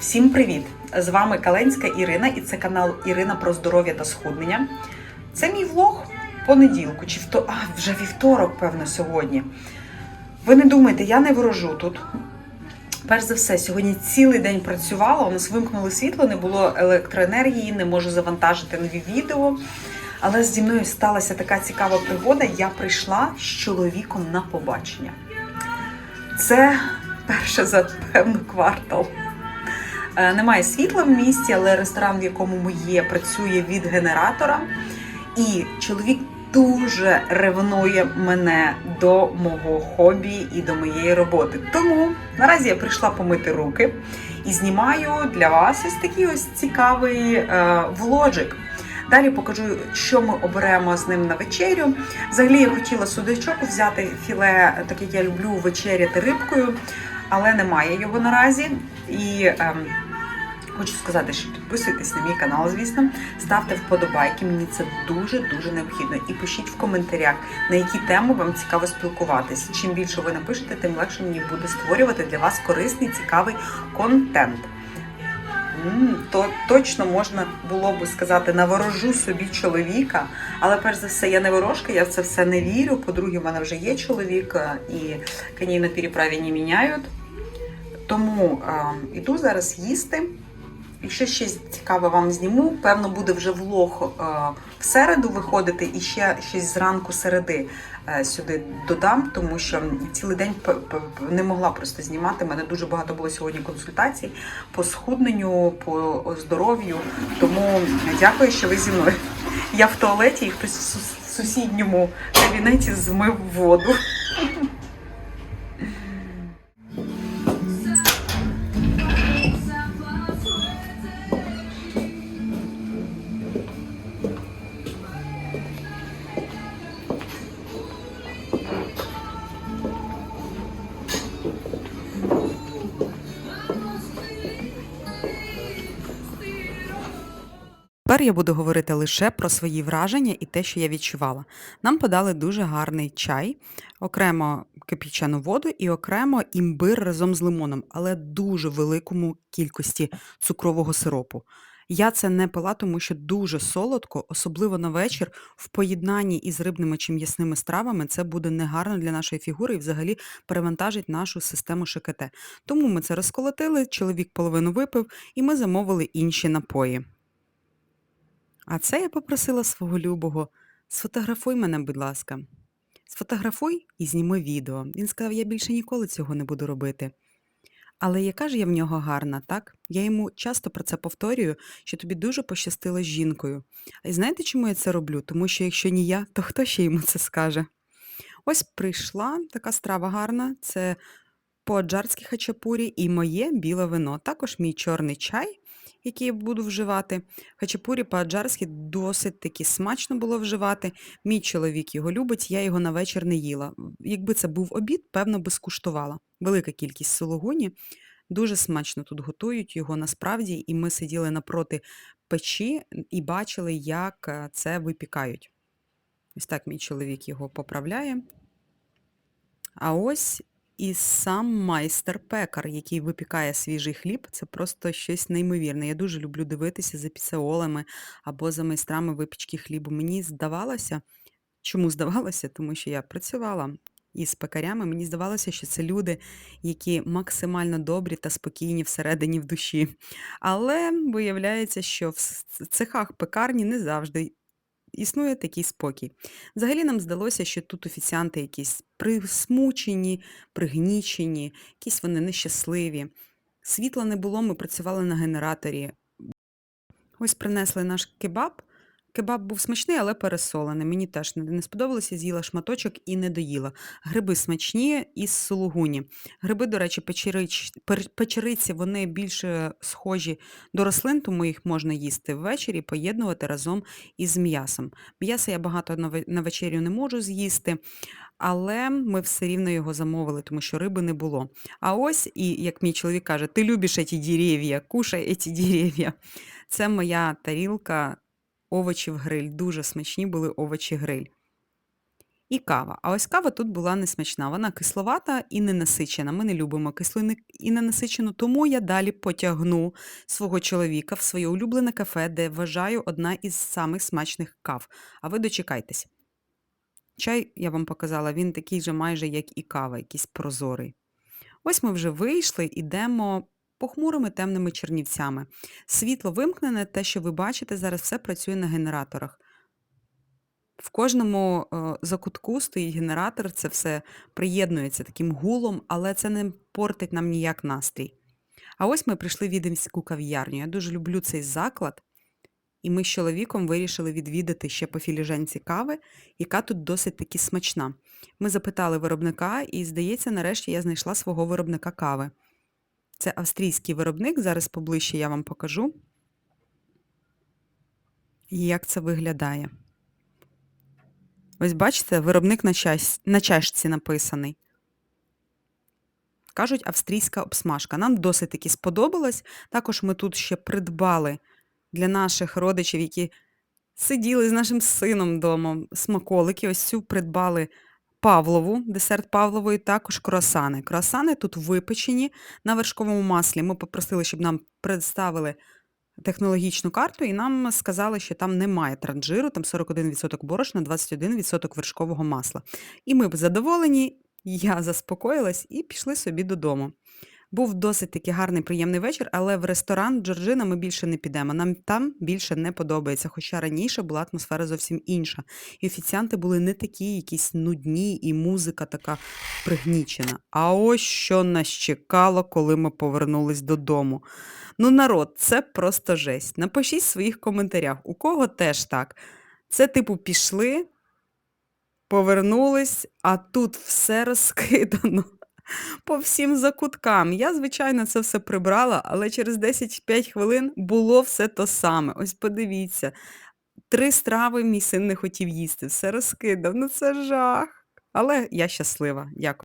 Всім привіт! З вами Каленська Ірина, і це канал Ірина про здоров'я та схуднення. Це мій влог понеділку, чи вто... а, вже вівторок, певно, сьогодні. Ви не думайте, я не ворожу тут. Перш за все, сьогодні цілий день працювала, у нас вимкнули світло, не було електроенергії, не можу завантажити нові відео. Але зі мною сталася така цікава пригода. Я прийшла з чоловіком на побачення. Це перше за певно квартал. Е, Немає світла в місті, але ресторан, в якому ми є, працює від генератора. І чоловік дуже ревнує мене до мого хобі і до моєї роботи. Тому наразі я прийшла помити руки і знімаю для вас ось такий ось цікавий е, влоджик. Далі покажу, що ми оберемо з ним на вечерю. Взагалі я хотіла судачок взяти філе, так як я люблю вечеряти рибкою, але немає його наразі. І ем, хочу сказати, що підписуйтесь на мій канал, звісно, ставте вподобайки. Мені це дуже дуже необхідно. І пишіть в коментарях, на які теми вам цікаво спілкуватися. Чим більше ви напишете, тим легше мені буде створювати для вас корисний, цікавий контент. То точно можна було би сказати, наворожу собі чоловіка. Але перш за все, я не ворожка, я в це все не вірю. По-друге, в мене вже є чоловік, е, і коні на переправі не міняють. Тому е, іду зараз їсти. Якщо ще цікаве вам зніму, певно, буде вже влог е, в середу виходити і ще щось зранку середи е, сюди додам, тому що цілий день не могла просто знімати. У мене дуже багато було сьогодні консультацій по схудненню, по здоров'ю. Тому дякую, що ви зі мною. Я в туалеті і хтось в сусідньому кабінеті змив воду. Тепер я буду говорити лише про свої враження і те, що я відчувала. Нам подали дуже гарний чай, окремо кип'ячену воду і окремо імбир разом з лимоном, але дуже великому кількості цукрового сиропу. Я це не пила, тому що дуже солодко, особливо на вечір, в поєднанні із рибними чи м'ясними стравами це буде негарно для нашої фігури і взагалі перевантажить нашу систему ШКТ. Тому ми це розколотили, чоловік половину випив, і ми замовили інші напої. А це я попросила свого любого: сфотографуй мене, будь ласка. Сфотографуй і зніми відео. Він сказав, я більше ніколи цього не буду робити. Але яка ж я в нього гарна, так? Я йому часто про це повторюю, що тобі дуже пощастило з жінкою. А знаєте, чому я це роблю? Тому що якщо не я, то хто ще йому це скаже? Ось прийшла така страва гарна, це по-аджарськи хачапурі і моє біле вино. Також мій чорний чай, який я буду вживати. Хачапурі по-аджарськи досить таки смачно було вживати. Мій чоловік його любить, я його на вечір не їла. Якби це був обід, певно би скуштувала. Велика кількість сологуні. Дуже смачно тут готують його насправді, і ми сиділи напроти печі і бачили, як е, це випікають. Ось так мій чоловік його поправляє. А ось і сам майстер-пекар, який випікає свіжий хліб, це просто щось неймовірне. Я дуже люблю дивитися за піцеолами або за майстрами випічки хлібу. Мені здавалося, чому здавалося? Тому що я працювала із пекарями. Мені здавалося, що це люди, які максимально добрі та спокійні всередині в душі. Але виявляється, що в цехах пекарні не завжди існує такий спокій. Взагалі нам здалося, що тут офіціанти якісь присмучені, пригнічені, якісь вони нещасливі. Світла не було, ми працювали на генераторі. Ось принесли наш кебаб. Кебаб був смачний, але пересолений. Мені теж не сподобалося, з'їла шматочок і не доїла. Гриби смачні із сулугуні. Гриби, до речі, печерич, печериці, вони більше схожі до рослин, тому їх можна їсти ввечері, поєднувати разом із м'ясом. М'яса я багато на на вечерю не можу з'їсти, але ми все рівно його замовили, тому що риби не було. А ось, і як мій чоловік каже, ти любиш ці дерев'я, кушай ці дерев'я. Це моя тарілка овочів гриль. Дуже смачні були овочі гриль. і кава. А ось кава тут була несмачна. Вона кисловата і ненасичена. Ми не любимо кислу і ненасичену, тому я далі потягну свого чоловіка в своє улюблене кафе, де вважаю одна із самих смачних кав. А ви дочекайтесь. Чай я вам показала, він такий же майже, як і кава, якийсь прозорий. Ось ми вже вийшли, ідемо похмурими темними чернівцями. Світло вимкнене, те, що ви бачите, зараз все працює на генераторах. В кожному е, закутку стоїть генератор, це все приєднується таким гулом, але це не портить нам ніяк настрій. А ось ми прийшли в віденську кав'ярню. Я дуже люблю цей заклад, і ми з чоловіком вирішили відвідати ще по філіжанці кави, яка тут досить таки смачна. Ми запитали виробника, і, здається, нарешті я знайшла свого виробника кави. Це австрійський виробник, зараз поближче я вам покажу, як це виглядає. Ось бачите, виробник на, чаш... на чашці написаний. Кажуть, австрійська обсмажка. Нам досить таки сподобалось. Також ми тут ще придбали для наших родичів, які сиділи з нашим сином вдома, смаколики. Ось цю придбали Павлову, десерт Павлової, також круасани. Круасани тут випечені на вершковому маслі. Ми попросили, щоб нам представили технологічну карту, і нам сказали, що там немає транжиру, там 41% борошна, 21% вершкового масла. І ми б задоволені, я заспокоїлась і пішли собі додому. Був досить таки гарний, приємний вечір, але в ресторан Джорджина ми більше не підемо. Нам там більше не подобається, хоча раніше була атмосфера зовсім інша. І офіціанти були не такі, якісь нудні, і музика така пригнічена. А ось що нас чекало, коли ми повернулись додому. Ну, народ, це просто жесть. Напишіть в своїх коментарях, у кого теж так. Це, типу, пішли, повернулись, а тут все розкидано по всім закуткам. Я, звичайно, це все прибрала, але через 10-5 хвилин було все то саме. Ось подивіться. Три страви мій син не хотів їсти, все розкидав. Ну це жах. Але я щаслива. Дякую.